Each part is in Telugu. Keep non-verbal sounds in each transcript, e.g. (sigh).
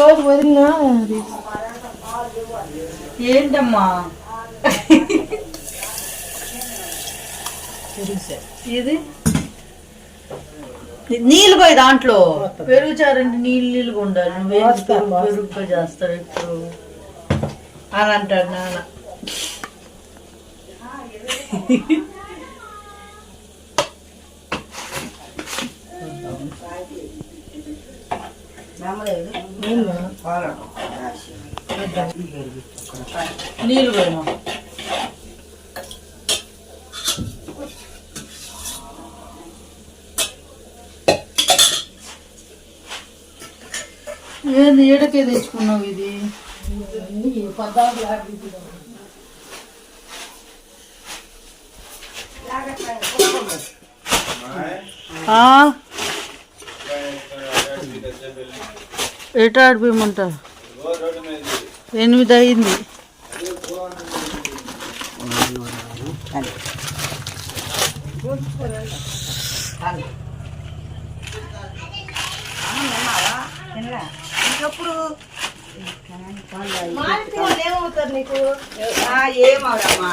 రోజు వదిలినా ఏంటమ్మా? ఇది నీళ్ళు పోయి దాంట్లో? పెరుగు చారంటే నీళ్ళు నీళ్ళుగా ఉండాలి నువ్వేం పెరుగు చేస్తావు? ఇప్పుడు అని అంటాడు నాన్న. నీళ్ళు పోయినా ఏంది ఏడకే తెచ్చుకున్నావు ఇది ఆ? ఎటు ఆడిపోయమంటారు ఎనిమిది అయింది ఏమవుతారు నీకు ఏమవురమ్మా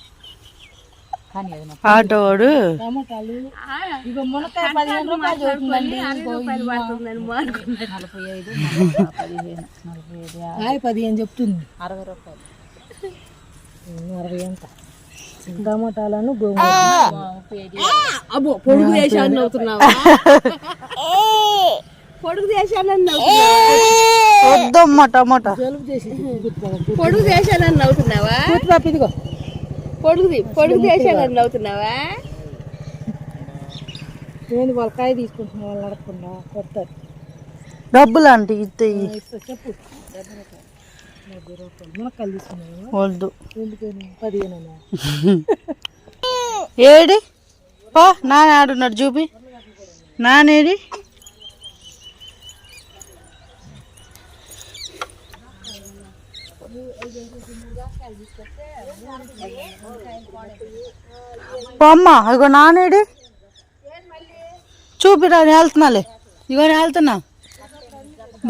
మునక్కాయ పదిహేను చెప్తుంది. అరవై రూపాయలు. అరవై ఎంత? టమాటాలను అబ్బో పొడుగు దేశాన్ని అవుతున్నావా పొడుగు దేశాన్ని వద్దమ్మా టమాటా. పొడుగు దేశాన్ని అవుతున్నావా ఇదిగో పొడుగుది పొడుగు దేశాన్ని అవుతున్నావా నేను వాళ్ళ కాయ తీసుకుంటున్నా వాళ్ళు అడగకుండా కొడతారు. డబ్బులు అంటే ఇస్తా చెప్పు. మునక్కాయలు వద్దు. ఎందుకని పదిహేను ఏడి? పో నాన్న ఆడున్నాడు చూపి. నానేడి? అమ్మ ఇగో నానేడి. చూపిరా నేను వెళ్తున్నాలే. ఇగో నేను వెళ్తున్నా.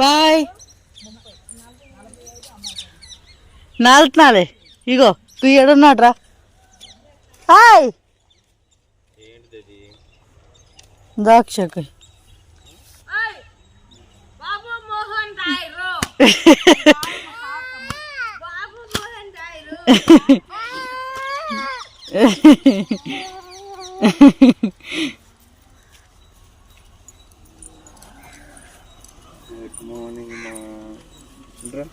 బాయ్. నా వెళ్తున్నాలే. ఇగో నువ్వు ఏడున్నాడు రా హాయ్ బాబు మోహన్ (laughs) రాయరు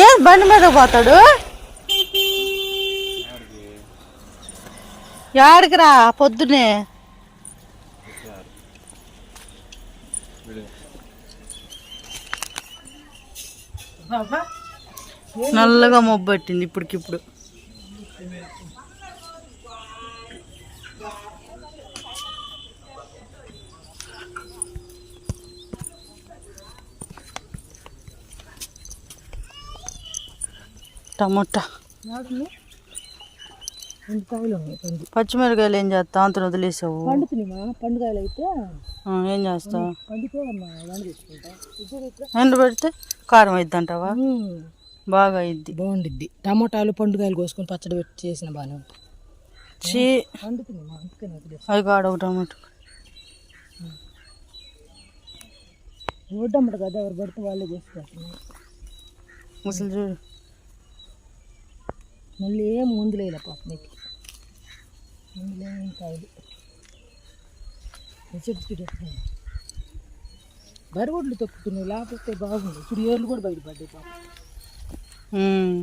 ఏ బండి మీద పోతాడు? యాడికి రా బాబా. నల్లగా మొబ్బట్టింది ఇప్పటికిప్పుడు. టమోటా. పచ్చిమిరకాయలు ఏం చేస్తావు? అంత వదిలేసావు. పండుగలు అయితే ఏం చేస్తావు? పండితే అమ్మా వండి తెచ్చుకుంటా. ఇప్పుడు ఇక్కడ ఎండ పెడితే కారం అయిద్ది అంటావా బాగా అయిద్ది బాగుండిద్ది. టమాటాలు పండుగలు కోసుకొని పచ్చడి పెట్టి చేసిన బాగానే ఉంటుంది. చీ. అవి కాడ ఒక టమాటో. వడ్డమ్మట కదా ఎవరు పడితే వాళ్ళే చేసుకుంటున్నారు ముసలి చూడు. మళ్ళీ ఏం ముందు లేదు పాప నీకు. ముందులే బరిగొడ్లు తొక్కుతున్నాయి లేకపోతే బాగుంది ఇప్పుడు ఏర్లు కూడా బయటపడ్డాయి పాప. ఉమ్.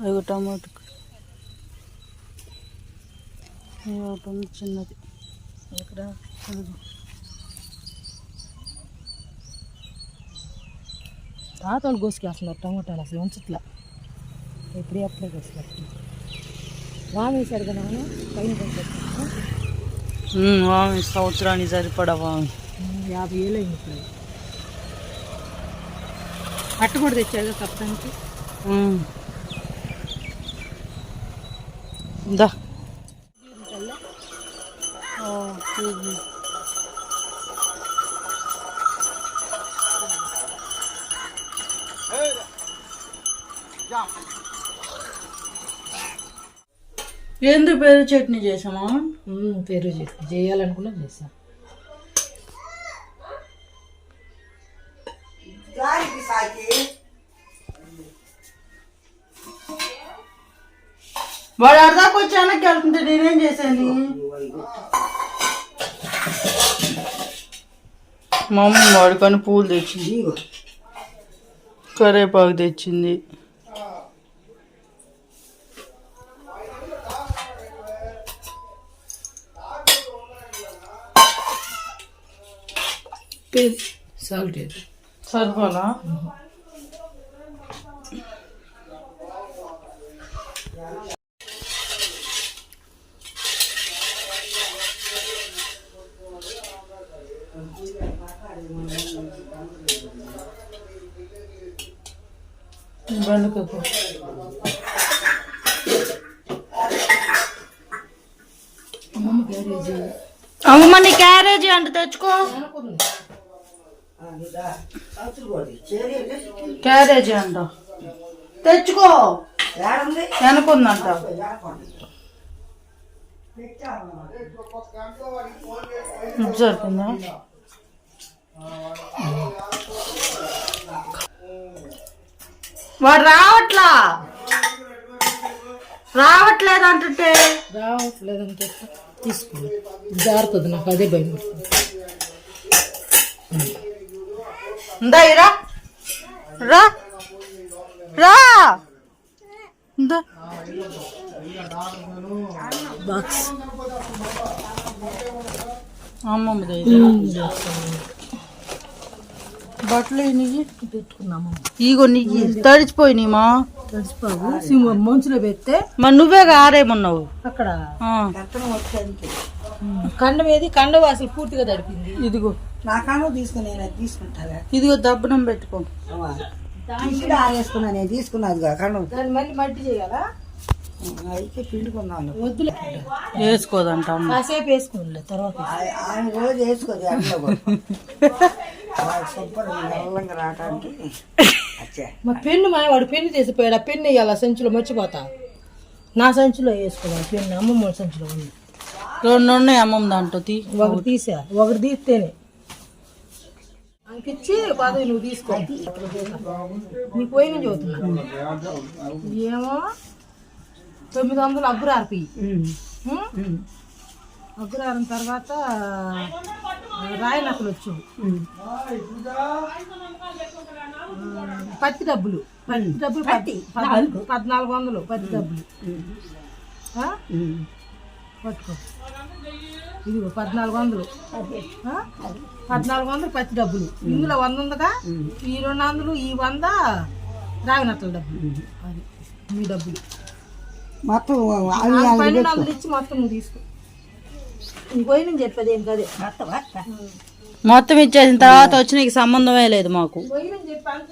అవి టమాటో. ఒకటి ఉంది చిన్నది. ఇక్కడ తాతలు కోసుకేస్తున్నారు టమాటాలు అసలు ఉంచట్లా. ఎప్పుడే అప్పుడే కోసుకెళ్తున్నారు వామేశాడు కదా పైన కోసుకెళ్తున్నారు వామి సంవత్సరానికి సరిపడా వామి. యాభై ఏళ్ళు అయింది ఇప్పుడు అట్ట కూడా తెచ్చాడు కప్పడానికి? ఉమ్. దా. ఆ, ఇది. ఎందుకు పెరుగు చట్నీ చేసామా? పెరుగు చేసి చేయాలనుకున్నా చేసా వాడు అర్ధాకు వచ్చి వెనక్కి వెళ్తుంటే నేనేం చేశాను మా అమ్మ వాడికని పూలు తెచ్చింది కరేపాకు తెచ్చింది సాల్ట్ ఏది సరిపోలా క్యారేజీ. అమ్మమ్మ నీ క్యారేజీ అంటే తెచ్చుకో. క్యారేజీ అంట. తెచ్చుకో. వెనకుందంట. సరిపోయిందా వాడు రావట్లా? రావట్లేదు అంటుంటే రావట్లేదంటే తీసుకో. జారుతుంది నాకు అదే భయం. రా. రా. బాక్స్. అమ్మమ్మ బట్టలు నీకు పెట్టుకున్నాము. ఇగో నీకు తడిచిపోయినాయి మా తడిచిపోవు మంచులో పెడితే మరి నువ్వే ఆరేమన్నావు అక్కడ కండం ఏది కండం అసలు పూర్తిగా తడిపింది. ఇదిగో. నాకాను తీసుకుని నేను తీసుకుంటాగా. ఇదిగో దబ్బనం పెట్టుకో. ఇక్కడ ఆరేసుకున్నా నేను తీసుకున్నది కాకుండా దాన్ని మళ్ళీ మట్టి చేయాలా? అయితే పిండుకున్నాను వద్దులే. వేసుకోదంట కాసేపు వేసుకోలే తర్వాత ఆ- ఆయన రోజు వేసుకోదు అట్లా సూపర్ నల్లంగా రావటానికి అచ్చా. మా పెన్ను మా వాడు పెన్ను తీసిపోయాడు ఆ పెన్ను వేయాలి సంచిలో మర్చిపోతా. నా సంచిలో వేసుకోవాలి పెన్ను అమ్మమ్మ సంచిలో ఉంది. రెండు ఉన్నాయి అమ్మమ్మ దాంట్లో తీ. ఒకటి తీసా ఒకటి తీస్తేనే. అంకిచ్చి పదవి నువ్వు తీసుకో. నీకు పోయిన చదువుతున్నా ఏమో తొమ్మిది వందలు అగ్గురారు అగ్గురారం తర్వాత రాయి నకలు వచ్చు. పత్తి డబ్బులు. పత్తి. డబ్బులు పత్తి. పద్నాలుగు వందలు పత్తి డబ్బులు? పట్టుకో. ఇదిగో పద్నాలుగు వందలు. ఆ? పద్నాలుగు వందలు పత్తి డబ్బులు. ఇందులో వంద ఉందిగా? ఈ రెండు వందలు ఈ వంద రాగినట్ల డబ్బులు. అది మీ డబ్బులు. మొత్తం పన్నెండు వందలు ఇచ్చి మొత్తం నువ్వు తీసుకో. నీకు పోయిన చెప్పేది ఏం కదే. మొత్తం ఇచ్చేసిన తర్వాత వచ్చి నీకు సంబంధమే లేదు మాకు. చెప్పాను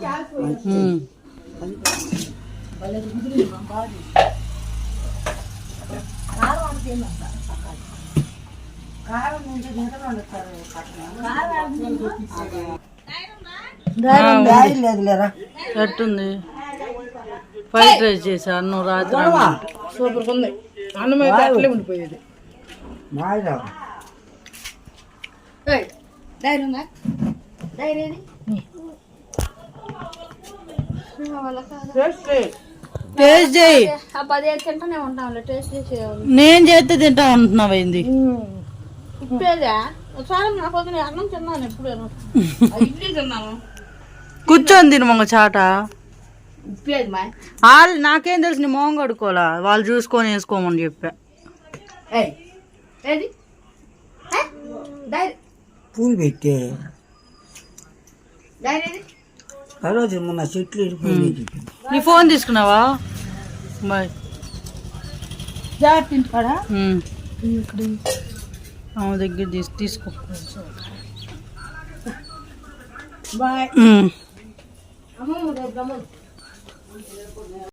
ఎట్టుంది? ఫ్రైడ్ రైస్ చేసా అన్నం రాత్రి అన్నం. సూపర్ ఉంది. అన్నం అయితే అట్లే ఉండిపోయేది? టేస్ట్ చేయి. ఆ పదిహేడు తింటానే ఉంటాంలే టేస్ట్ చేసి నేను చేస్తే తింటా ఉంటున్నావు ఏంది ఒకసారి నా పొద్దున అన్నం తిన్నాను ఇడ్లీ కూర్చొని తిను మంగ చాట. ఉప్పేది మా వాళ్ళు నాకేం తెలుసు నీ మొహం కడుకోవాలా వాళ్ళు చూసుకొని వేసుకోమని చెప్పా. ఏది? పూలు పెట్టే? ఆ రోజు మొన్న చెట్లు నీ ఫోన్ తీసుకున్నావా? బాయ్. జాగ్రత్త ఇక్కడ ఆమె దగ్గర తీసు తీసుకో